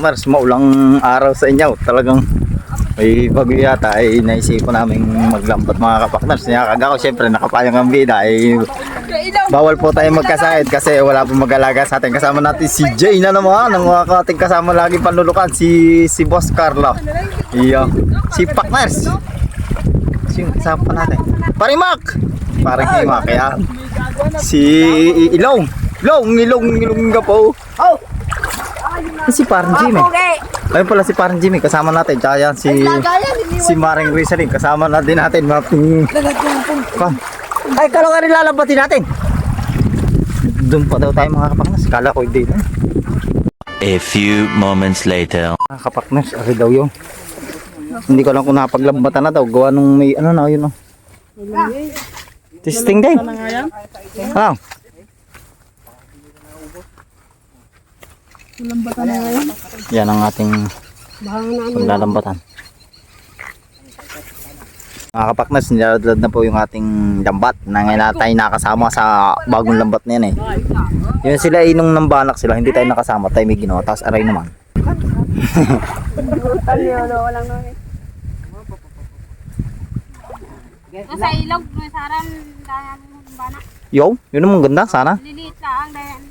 kapakmers, maulang araw sa inyo. Talagang may bagyo yata ay naisipan namin maglambat mga kapakmers. Kaya ako syempre nakapayang ang bida ay bawal po tayo magkasahid kasi wala po mag-alaga sa atin. Kasama natin si Jay na naman, ang mga ating kasama lagi panlulukan, si si Boss Carlo. Iyo, si Pakmers. Si kasama pa natin. Parimak! Parang himak kaya si Ilong. Ilong, Ilong, Ilong ka po. Oh! Si parang Jimmy. Ayun pala si parang Jimmy, kasama natin. Tsaka yan si si Maring Rizalin, kasama na din natin. Mga ping... Pan. Ay, kala ka rin lalabatin natin. Doon pa daw tayo mga kapaknas. Kala ko hindi na. A few moments later. Mga kapaknas, ari daw yung. Hindi ko lang kung napaglambatan na daw. Gawa nung may ano na yun. Oh. Testing din. Ano? Yan ang ating paglalambatan. Mga kapaknas, nilalad na po yung ating lambat na ngayon na tayo nakasama sa bagong lambat na yan eh. Yun sila inong ng banak sila, hindi tayo nakasama, tayo may ginawa, tapos aray naman. Sa ilog, may sarang daya ng bana. Yo, yun naman ganda, sana. Liliit lang, daya ang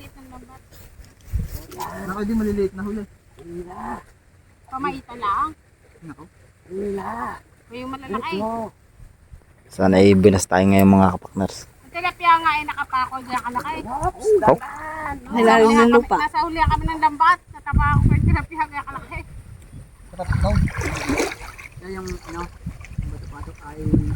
Ako di maliliit na huli. Pamaita lang. O yung malalaki. Sana ay binas tayo ngayon mga kapakners. Ang tilapia nga ay nakapako dyan kalaki. Oh, Nilalim ng lupa. Nasa huli kami ng lambat. Natapa ako ng tilapia kaya kalaki. Yan yung ano, bato-bato ay nun.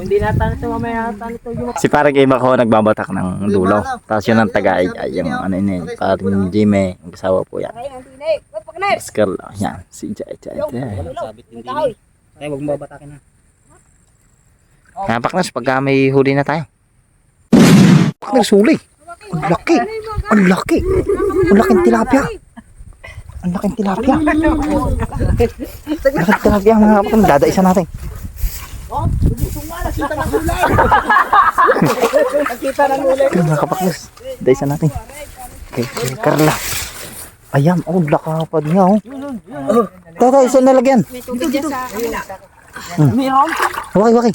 Hindi natin ito mamaya natin ito yung si parang game ako nagbabatak ng dulo. Tapos yun ang taga ay, ay yung ano yun, parang Jimmy, ang kasawa po yan. Ang. Wait, pagkanar. Oscar lang, yan, si Jai Jai Jai. Ay, wag mo babatakin na. Kaya pakners, pagka may huli na tayo. Pakners, huli. Ang laki. Ang laki. Ang laking tilapia. Ang laking tilapia. Ang laking tilapia mga kapatid. Dadaisa natin. Nakita ng huli. Okay, mga kapakners. Dadaisa natin. Okay, okay, Carla. Ayan, oh, lakapad nga, oh. Tata, isa nalagyan. May tubig dyan sa kabila. Mayroon. Wakay, wakay.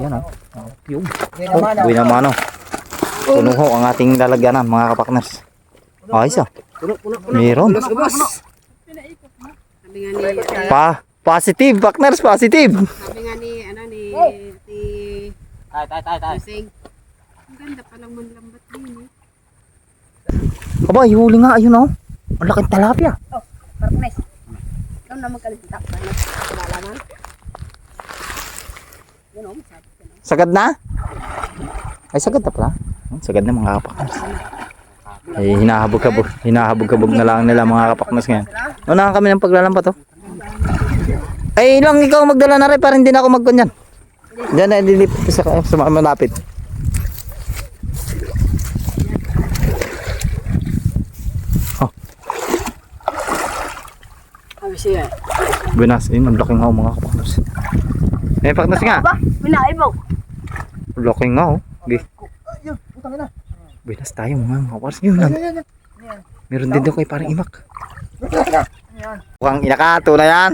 Yan, oh. Oh, yung. Oh, buwi naman, oh. Puno ho ang ating lalagyanan, mga kapakners. Oh. Meron. Sabi nga ni, Pa, positive, partners, positive. sabi nga ni, si, Ay, tay, tay, tay. Sing. Ang ganda palang manlambat din eh. Aba, yung huli nga, ayun oh. Ang laking talapia. Parknes. Ikaw na magkalita. Kinalaman. Yun o, masabi ko na. Sagad na? Ay, sagad na pala. Hmm, Sagad na mga kapaknas. Ay, hinahabog-habog. Hinahabog-habog na lang nila mga kapaknas ngayon. Unahan kami ng paglalampat oh. Ay, lang ikaw magdala na rin para hindi na ako magkunyan. Diyan na dilipit ko sa, sa malapit. Siya. Binas, yun, ang nga oh, mga kapaknas. Eh, paknas nga. Oh. Gi. Ayun, putang ina. Binas tayo mga mga kapaknas. Yun lang. Meron din daw kay parang imak. Mukhang inakato na yan.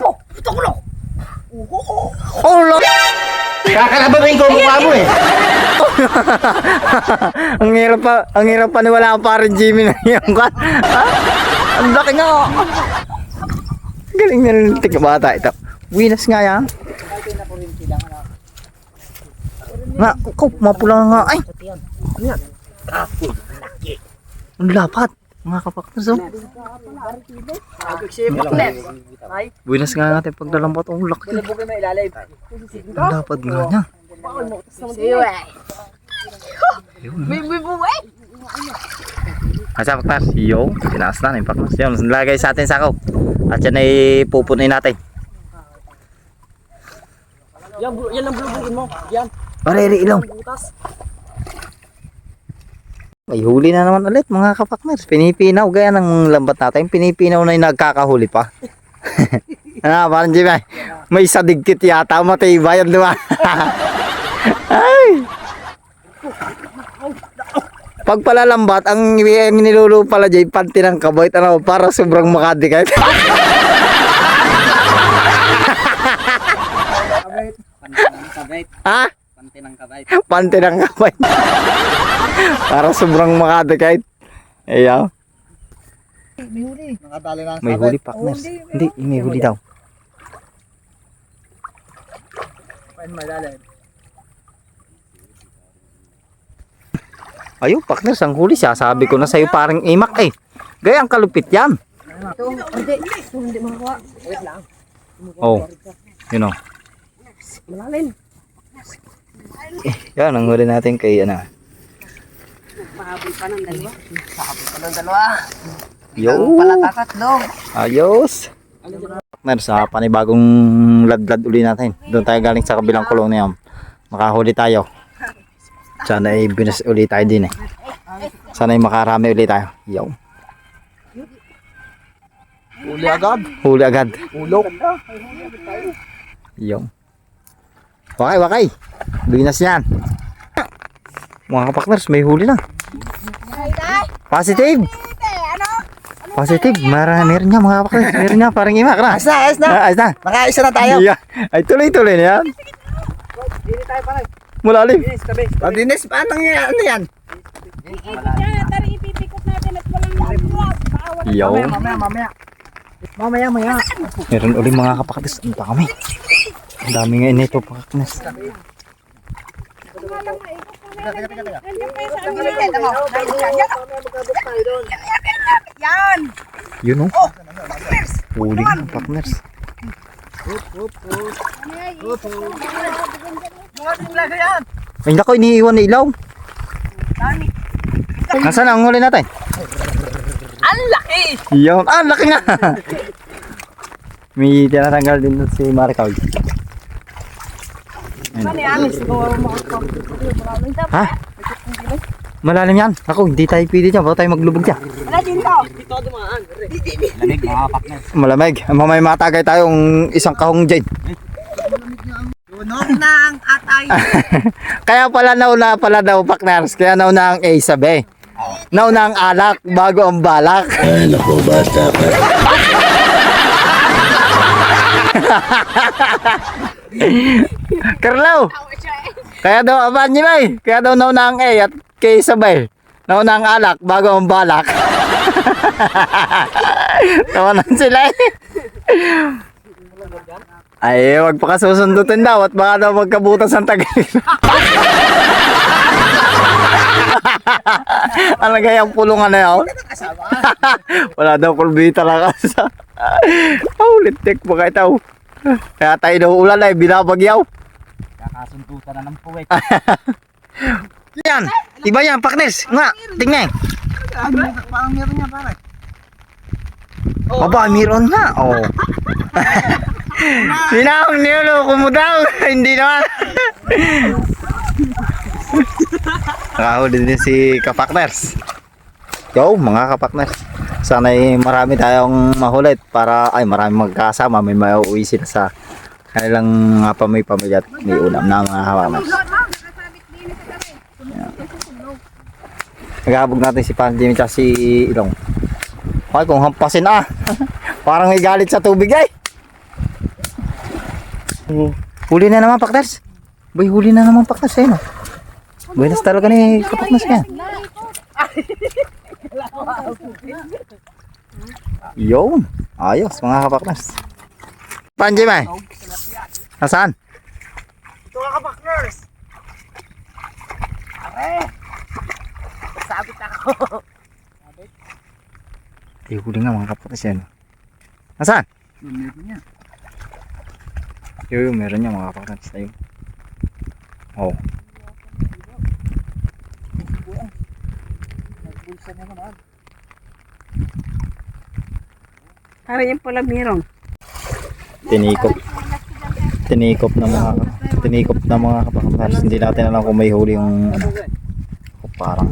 Po, putang ulo. Oh, lo! Kakalabarin ko mukha mo eh. ang hirap pa, ang hirap pa niwala ang parang Jimmy na yung kan. Ha? Ang laki nga. oh. Galing na rin tika bata ito. Winas nga yan. Nga, ko, mapula nga. Ay, ang lapat. Mga kapaktas oh. Winas nga natin pagdalampat. Ang laki. Ang lapad nga niya. Asa paktas? Yo, tinaas na yung paktas. Yun, lagay sa atin sakaw. At yan ay pupunin natin. Yan, yan ang bulubugin mo. Yan, Pareri ilong. butas. May huli na naman ulit mga kapakners. Pinipinaw gaya ng lambat natin. Pinipinaw na yung nagkakahuli pa. ah, parang Jimmy. May sadigkit yata. Matibay yan, di ba? Ay! Pag palalambat, ang, ang niluluto pala dyan, panty ng kabait, ano, para sobrang makadikit. Ha? Pante ng kabait. Panty ng kabait. Para sobrang makadikit. Ayaw. Nakadali na May huli partners. Hindi, may huli daw. Paano madali? Ayun, partners, ang huli siya. Sabi ko na sa'yo parang imak eh. Gaya ang kalupit yan. Hindi. Hindi makakuha. Wait lang. Oh, you know. Malalim. Yan, ang huli natin kay ano. Pahabol pa ng dalawa. Anong dalawa? Yo, Palatakat no. ayos. Partners, sa panibagong ladlad uli natin. Doon tayo galing sa kabilang kulong na yan. Makahuli tayo. Sana ay binas uli tayo din eh. Sana ay makarami uli tayo. Yo. Uli agad. Huli agad. Ulok. Yo. Wakay, wakay. Binas yan. Mga kapakners, may huli na. Positive. Positive. Meron, meron niya mga kapakners. Meron niya, parang imak na. Ayos na, ayos na. Ah, ayos na. Nakaisa na tayo. Yeah. Ay, tuloy-tuloy na yan. Dili tayo pare. Malalim. Dinis, tabi. Dinis, paano yan? Ano yan? Ipipikot natin at walang. Yo. Mamaya, mamaya. Mamaya, maya. Meron ulit mga kapakners. Ano pa kami? Ang dami nga inito kapakners. Nandiyan pa yung sa ano. Yan. Yun oh. Huli nga kapakners. Mga talaga yan. Ay, nako, iniiwan na ilaw. Nasaan ang huli natin? Ang laki. Yun. Ah, laki nga. May tinatanggal din si Maricaw. Ha? Malalim yan. Ako, hindi tayo pwede dyan. Baka tayo maglubog dyan. Wala din to. Dito dumaan. Lamig mga partners. Malamig. Mamay matagay tayong isang kahong dyan. Tunog na ang atay. Kaya pala nauna pala daw, partners. Kaya nauna ang A sa B. Nauna ang alak bago ang balak. Ay, naku, basta ka. Carlo! Kaya daw, aban niyo may. Kaya daw nauna ang A at K sabay. Nauna ang alak bago ang balak. Tawanan sila eh. Ay, wag pa kasusundutin daw at baka daw magkabutas ang tagal. ano kaya ang pulungan na yun? Wala daw kulbita lang kasa. Oh, lintik pa kayo tao. Kaya tayo daw ulan ay binabagyaw. Kakasuntutan na ng puwet. Yan, iba yan, paknes. Nga, tingnan. Parang meron niya pare. Aba, meron na. Oh. Sinang niloko mo daw. Hindi naman. Nakahuli din si Kapakners. Yo, mga Kapakners. Sana'y marami tayong mahulit para ay marami magkasama. May mauwi sila sa kanilang mga pamay-pamilya at may ulam na mga Kapakners. Naghabog natin si Panjim at si Ilong. Ay, kung hampasin ah. Parang may galit sa tubig ay. Huli na naman, Paktas. Boy, huli na naman, Paktas. Ayun, oh. Buenas talaga ni Kapaknas yan. Yun. Ayos, mga Kapaknas. Panjim ay. Nasaan? Ito ka partners. Pare. Sabit ako. Eh, huli nga mga Kapaknas yan. Nasaan? Meron niya. Yo, meron niya mga Kapaknas. Ayun. Oh. Bulsa niya naman. Para pala meron. Tinikop tinikop na mga tinikop na mga kapakapars hindi natin alam kung may huli yung ano kung parang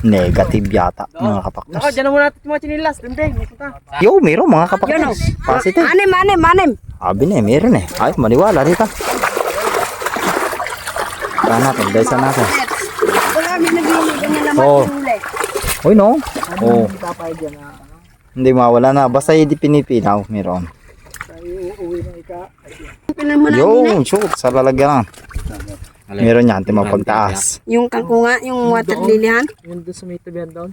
negative yata mga Nako, kapakapars dyan na muna natin mga chinilas. Dundeng, yo meron mga kapakapars positive Anim, anim, anim. sabi na eh meron eh ay maniwala rito saan natin dahil saan natin huli. Uy, no? Papayag yan na ano. Hindi mawala na. Basta hindi pinipinaw. Meron. Sa iuwi ng ika. Pinan mo na eh. Yo, shoot. Sa lalagyan na. Meron yan. Tima pagtaas. Yung kangkunga, yung water lilihan. Yung doon sa may tabihan doon.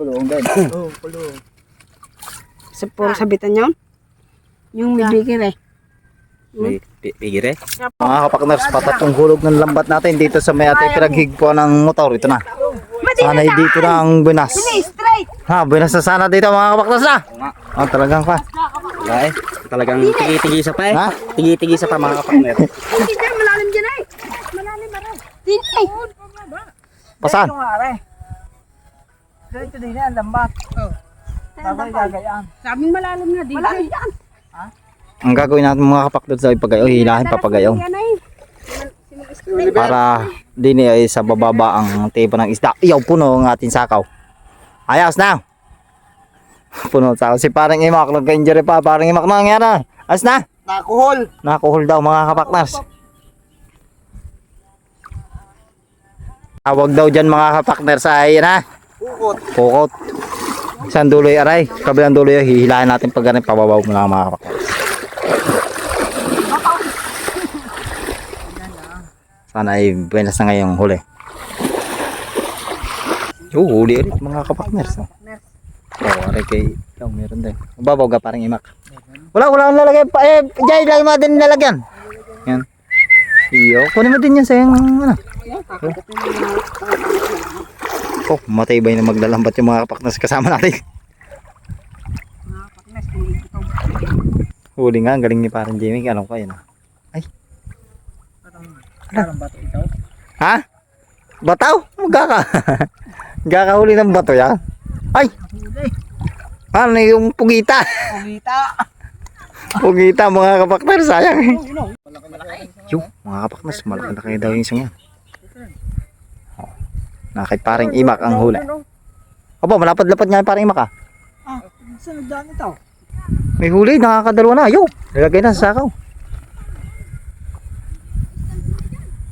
Kulong din. Oo, kulong. Sa puro sabitan yun. Yung may bigil eh. May pi- pigire. Mga kapakners, patatong hulog ng lambat natin dito sa may ate pinaghigpo ng motor. Ito na. Sana dito na ang bunas. Ha, bunas na sana dito mga kapakners na. Oh, talagang pa. Eh. Talagang tigi-tigi sa pa eh. Ha? Tigi-tigi sa pa mga kapatner. Hindi dyan, malalim dyan eh. Malalim, malalim. Din eh. Pasan? Ito nga, are. Diretso din yan, lambat. Oo. Tapos gagayaan. Sabing malalim na dito. Malalim yan. Ang gagawin natin mga kapakners ay pagayaw, hilahin papagayaw. Yan eh. Para din ay sa bababa ang tipo ng isda. Iyaw, puno ang ating sakaw. Ayos na. Puno sa Si parang imak, nagka-injury pa. Parang imak na nangyari. Ayos na. Nakuhol. Nakuhol daw mga kapakners. Tawag daw dyan mga kapakners ay na. Ukot. Pukot. Isang duloy aray. Kabilang duloy hihilahin natin pag ganun pababaw mo lang mga kapakners. Sana ay buenas na ngayong huli. Oo, huli ulit mga kapakners. Oh, oh aray kay... Oh, meron din. Babaw ka parang imak. Wala, wala akong lalagay pa. Eh, Jay, lagi mo din lalagyan. Yan. Iyo, kunin mo din yan sa yung ano. Oh, matibay na maglalambat yung mga kapaknas kasama natin. Huli nga, ang galing ni parang Jimmy. Alam ko yun. ah. Parang bato ikaw. Ha? Bataw? Magkaka. Gakahuli ng bato yan. Ay! Ano yung pugita? Pugita. Pugita mga kapaknas, sayang. Yung mga kapaknas, malaki na kayo daw yung isang yan. Oh. Nakay parang imak ang huli. Aba, malapad-lapad nga yung parang imak ah. Ah, saan nagdaan ito? May huli, nakakadalawa na. Yo, nilagay na sa sakaw.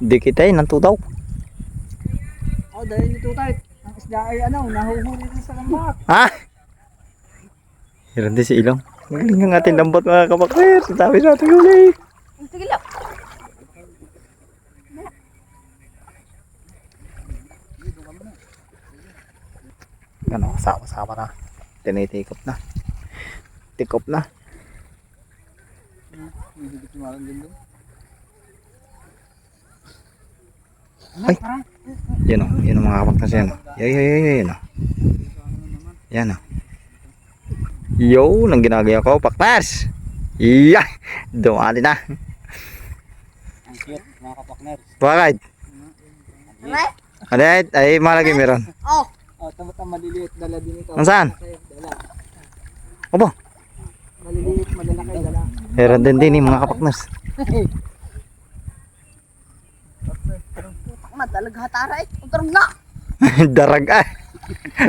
Di kita eh, nanto daw. Oh, dahil nito tayo. Ang isda ay ano, nahuhuli din sa lambat. Ha? Hiran din si Ilong. Magaling ang ating lambot mga kapakwer. Sa dami natin huli. Sige lang. Ano, sama-sama na. Tinitikop na. Tikop na. Ay, yun o. Yun ang mga kapaktas yan. Yan, yan, yan, yan. Yan o. Yan o. Yo, nang ginagaya ko, paktas. Yeah, dumali na. Ang cute, mga kapakner. Bakit? Ano ay, ay malagi meron. Oh, Oh, tama tama maliliit dala din ito. Nasaan? Dala. Opo, Maliliit, malalaki dala. meron din din eh, mga kapaknas. takma talaga hatara eh. Utarog na. darag ah.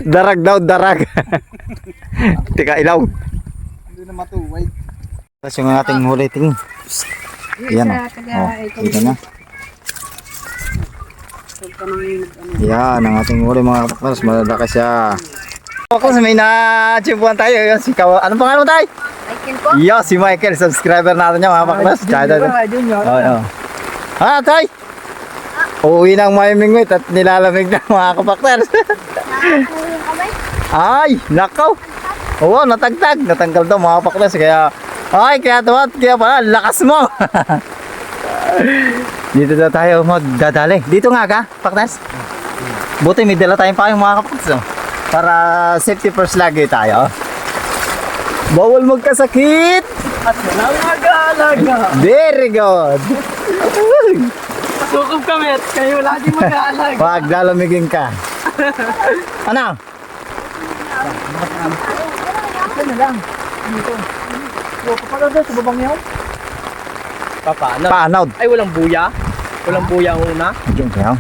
darag daw, darag. Tika ilaw. Hindi na matuwid. Tapos yung ating huli tingin. Yan o. Oh, dito na. Yan ang ating huli mga kapatid. Malalaki siya. Ako sa may na-chimpuan tayo. Yan si Kawa. Anong pangalan mo tayo? Michael po. Yo, si Michael. Subscriber natin yan mga kapatid. Junior, ah, junior. Oo. Oh, Ah, tay! Uuwi ng Maymingwit at nilalamig na mga kapakter. Yung kamay? Ay, nakaw. Oo, natagtag. Natanggal daw mga kapakter. Kaya, ay, kaya tumat. Kaya pala, lakas mo. Dito na tayo magdadali. Dito nga ka, paktas. Buti may dala tayong payong mga kapakter. oh. Para safety first lagi tayo. Bawal magkasakit. At walang mag-aalaga. Very good. Sukob kami at kayo lagi mag-aalaga. Wag lalamigin ka. Ano? Ito na lang. Dito. Kapag doon sa babang yun. Papaano? Paanod. Ay, walang buya. Walang buya ang una. Diyan kaya.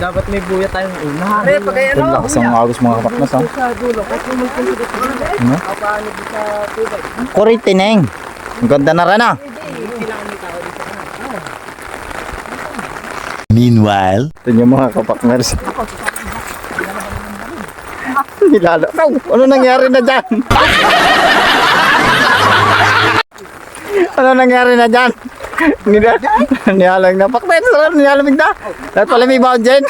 Dapat may buya tayong una. Pare, pag Ang lakas ng agos mga kapaknas. Oh. Sa dulo, pumunta sa dulo. Ano? Paano sa tubig? Kurite neng. Ang ganda na rin ah. Meanwhile, Ito yung mga kapakners. Nilalo. Ano nangyari na dyan? ano nangyari na dyan? Nila- Nilalang na. Pakta, sarap nilalamig na. Dahil pala may bound dyan.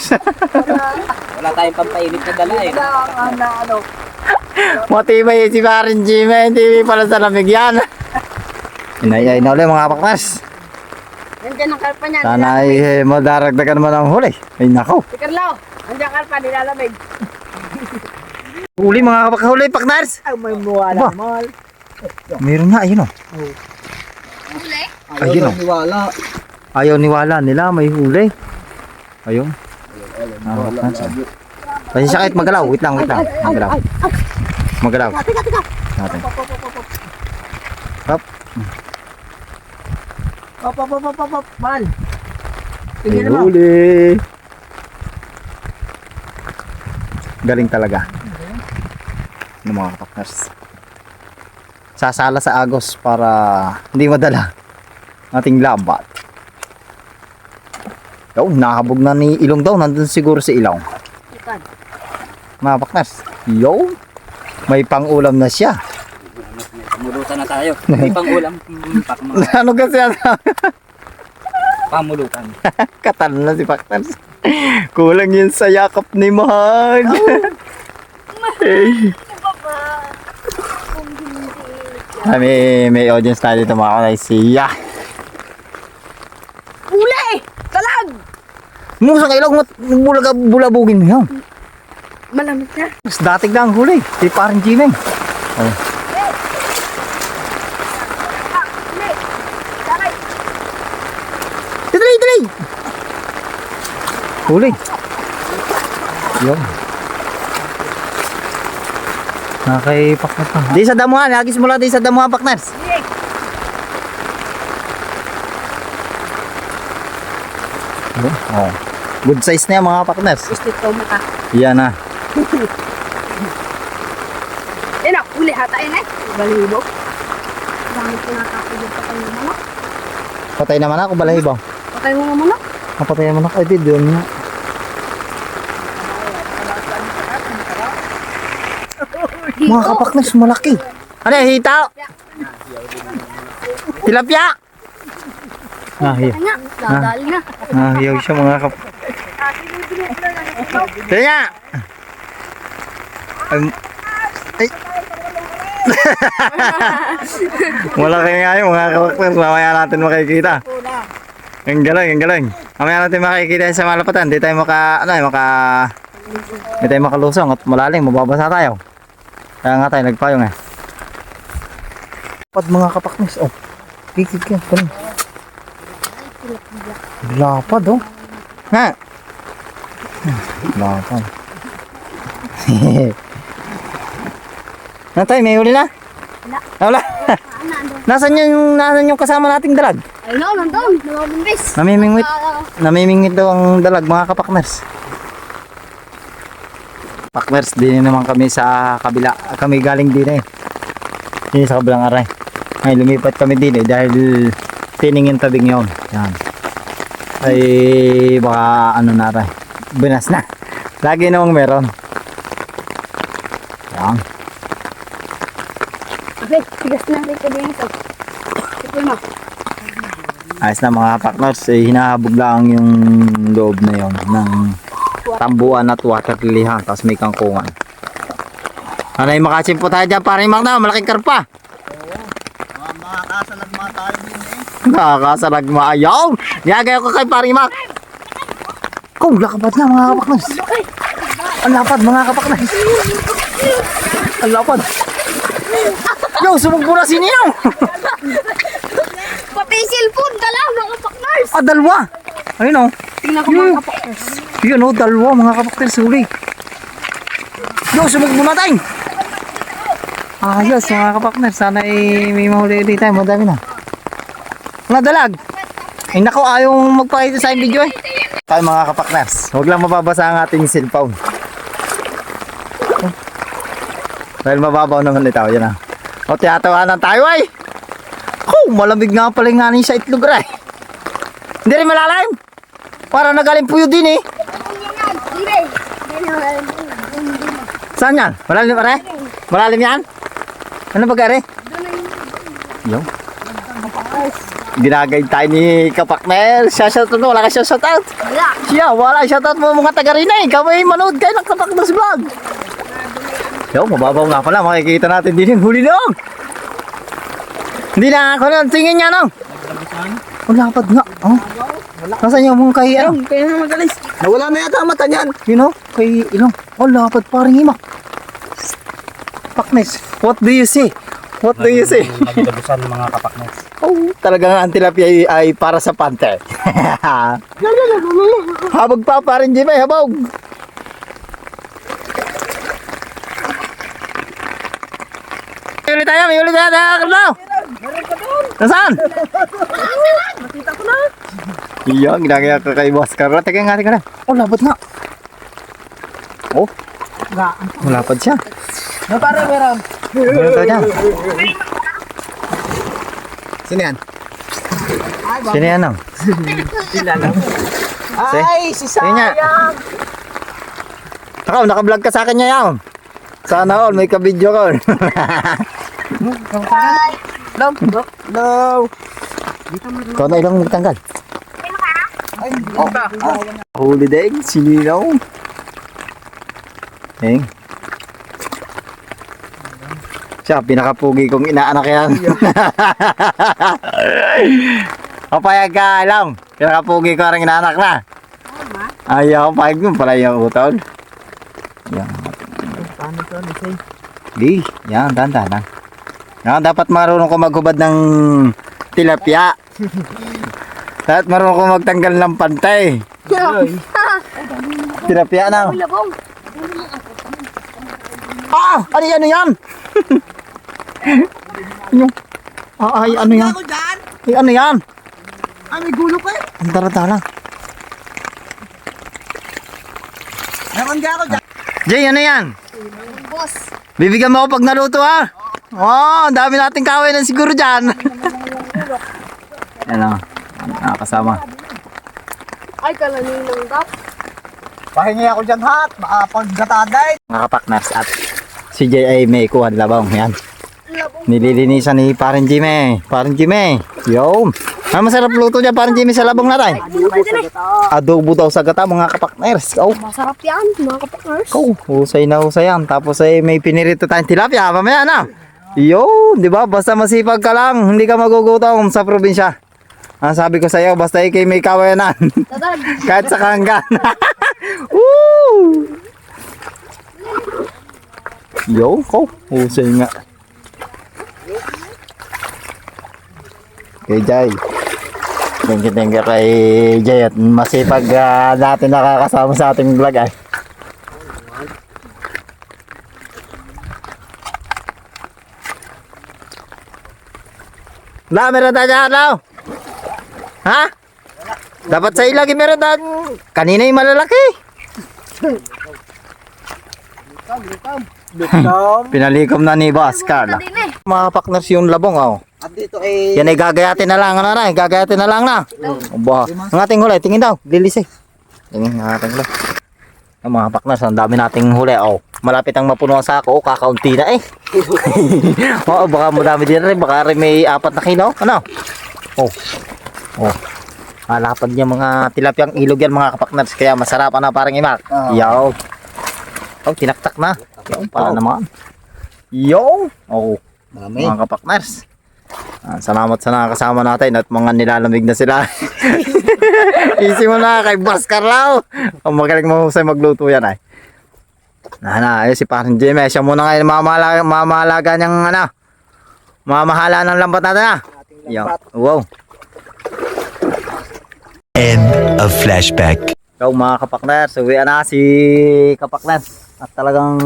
Wala tayong pampainit na dala eh. Ano, ano. Matibay si Marin Jimmy. Hindi pala sa lamig yan. Inayay na ulit mga paktas. Nandiyan ang karpa niya. Sana ay eh, madaragdagan naman ang huli. Ay nako. Si Carlo, nandiyan ang karpa, nilalamig. Huli mga kapakahuli, paknars. Ay, may muwala Ba? mal. Meron nga, ayun o. Huli? Ayun o. Niwala. Ayaw niwala nila, may huli. Ayun. Ah, paknars. Pasensya kahit magalaw. Wait lang, wait lang. Magalaw. Magalaw. Natin. Op, op, op, op, op, op, mal. May Tingnan mo. huli. Galing talaga. Ng mga kapaknars. Sasala sa agos para hindi madala ating labat. Yo, nakahabog na ni Ilong daw. Nandun siguro si Ilong. Ikan. Mga kapaknars. Yo, may pangulam na siya. Pamulutan na tayo. May pangulam. Ano kasi yan? Pamulutan. Katal na si Paknars. Kulang yun sa yakap ni Mahal. Eh. Ah, may, may audience tayo dito mga kanay. Siya. Huli! Talag! Musa ka ilong mo, bulaga, bulabugin mo yan. Malamig na. Mas dating na ang huli. Si parang Jimmy. Oh. Huli. Yun. Nakay paknat pa. Di sa damuhan. Hagis mo lang di sa damuhan paknats. Yun. Oh. Good size na yan mga paknats. Gusto ito maka. Yan na. Yan na, huli hata yun eh. Balibo. Dami ko nakakagod pa kayo mga. Patay naman ako, balahibaw. Patay mo nga muna. Napatay naman ako, edi doon nga. Mga kapaknas, malaki. Ano yung hita? Tilapia! Nahiyaw. Kanya, dadali na. Nahiyaw siya mga kap... Kaya nga! Ay, ay. malaki nga yun mga kapaknas, mamaya natin makikita. Ang galing, ang galing. Mamaya natin makikita sa malapatan. Di tayo maka, ano eh, maka... Di tayo makalusong at malalim, mababasa tayo. Kaya nga tayo nagpayong eh. Lapad mga kapaknis, oh. Kikik yan, ganun. Lapad, oh. Ha? Lapad. Tayo, may huli na? Wala. Nasaan yung, nasaan yung kasama nating dalag? Ay no, nandun. Namimingwit. Namimingwit daw ang dalag mga kapakners. Pakners, din naman kami sa kabila. Kami galing din eh. Din sa kabilang aray. Ay, lumipat kami din eh dahil tiningin tabing yon. Yan. Ay, baka ano na aray. Binas na. Lagi namang meron. Yan. Okay, tigas na rin ko din ito. Ipul mo. Ayos na mga partners, eh, hinahabog lang yung loob na yon ng tambuan at water lilihan, tapos may kangkungan. Ano yung makachimpo tayo dyan, paring Magna, malaking karpa. Makakasalagma tayo din eh. Nakakasalagma, ayaw! Niyagayaw ko kay paring Mag. Kung lakabad na mga kapaknas. Ang lapad mga kapaknas. Ang lapad. Yo, sumugbo na si Nino. Pati cellphone, dala, mga partners. Ah, dalawa. Ayun oh. Tingnan ko mga partners. Yun oh, dalawa mga kapakter huli. Yo, sumug muna tayo. Ayos mga kapakter, sana ay may mahuli ulit tayo, madami na. Mga dalag. Ay nako, ayaw magpakita sa aking video eh. Tayo mga kapakners, huwag lang mababasa ang ating cellphone. Oh. Dahil mababaw naman ito, yan ah. O, tiyatawanan tayo ay. Oh, malamig nga pala nga sa itlog ray. Hindi rin malalim. Para nagaling puyo din eh. Saan yan? Malalim pare? Malalim yan? Ano ba gari? Yung. Ginagay tayo ni Kapakner. Siya shoutout mo. Wala ka shoutout. Wala. Siya, wala shoutout mo mga taga rin eh. Kami manood kayo ng Kapakner's vlog. Yo, mababaw nga pala. Makikita natin din yung huli nung. Hindi na ako lang tingin niya no. Wala pa nga. Oh. Nasaan yung mga kay ano? Kaya na magalis. Nawala na yata ang mata niyan. You know, kay ilong. Oh, lapad parang himak. Paknes, what do you say? What do you say? Nagdabusan mga kapaknes. Oh, talagang ang tilapia ay, ay para sa pante. habog pa pa rin, Jimmy, habog. May ulit tayo, may ulit tayo, tayo, Carlo. Nasaan? Nakita ko na. Iya, ginagaya ka kay Boss Carlo. Teka nga, teka na. Oh, lapad na. Oh, malapad siya. Na pare meron. Meron tayo dyan. Sino yan? Sino yan, no? Sila lang. Ay, si nga. Sayang. Ikaw, naka-vlog ka sa akin niya yan. Sana all, may ka-video ko. Long, long, long. Ikaw na ilang tanggal. Ay, oh, ah, Holy day, sininaw. Eh. Siya, pinakapugi kong inaanak yan. Papayag ka lang. Pinakapugi ko rin inaanak na. Ayaw, payag mo pala yung utol. Yan. paano to, Lisay? Di, yan, dandan lang. Yan, dapat marunong ko maghubad ng tilapia. dapat marunong ko magtanggal ng pantay. Tilapia na. Ah! Ano yan? Ano yan? ano? Ah, ay, ano yan? Ay, ano yan? Ay, may gulo pa eh. Ang daradala. Meron dyan ako dyan. Jay, ano yan? Boss. Bibigyan mo ako pag naluto ha? Oh, ang dami nating kaway ng siguro dyan. Yan o. Nakakasama. Ay, kalaninang dap. Pahingi ako dyan hat. Makapagdataday. Mga kapakners at si Jay ay may kuha ng labong. Yan. Nililinisan ni parang Jimmy. Parang Jimmy. Yo. Ang masarap luto niya parang Jimmy sa labong natin. Eh. Adobo daw sa gata mga kapakners. Oh. Masarap yan, mga kapakners. Oh, husay na husay yan. Tapos ay may pinirito tayong tilapia. Mamaya na. Yo, di ba? Basta masipag ka lang. Hindi ka magugutom sa probinsya. Ang sabi ko sa iyo, basta ikay may kawayanan. Kahit sa kanggan. Woo! Yo, ko. Husay nga. Kay Jay. Thank you, thank you kay Jay at masipag uh, natin nakakasama sa ating vlog ay. La, meron tayo dyan. Ha? Dapat sa ilagi meron tayo. Kanina yung malalaki. Pinalikom na ni Boss Carl. Eh. Mga partners yung labong, oh. At dito eh. Yan ay gagayatin na lang, ano na, gagayatin na lang na. Aba, ang ating huli, tingin daw, lilis eh. Tingin, ang ating huli. Ang mga partners, ang dami nating huli, oh. Malapit ang mapuno ang sako, oh, kakaunti na eh. Oo, baka madami din rin, baka rin may apat na kilo, ano? Oh, oh. Malapad niya mga tilapyang ilog yan mga kapakners, kaya masarap na parang imak. Oo. Yaw. Oh, tinaktak na. Yaw, pala naman. Yaw. Oh, Mami. mga kapakners. Ah, salamat sa nakakasama natin at mga nilalamig na sila. Easy mo na kay Boss Carlao. Ang magaling mahusay magluto yan ay. Na na, ayun si Parang Jimmy. Siya muna ngayon mamalaga, mamalaga niyang ano. Mamahala ng lambat natin ah. Yan. Wow. End of flashback. So mga kapakners, uwi na si kapakners. At talagang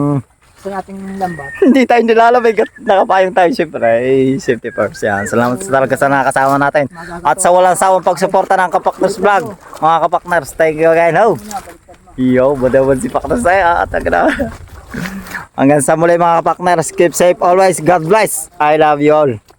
Sa ating lambat. hindi tayo nilalamig at nakapayong tayo syempre. Eh, safety first yan. Salamat sa talaga sa nakakasama natin. At sa walang sawang pagsuporta ng Kapakners Vlog. Mga Kapakners, thank you again. Ho. Yo, badawan si Pakners tayo. At agad Hanggang sa muli mga Kapakners. Keep safe always. God bless. I love you all.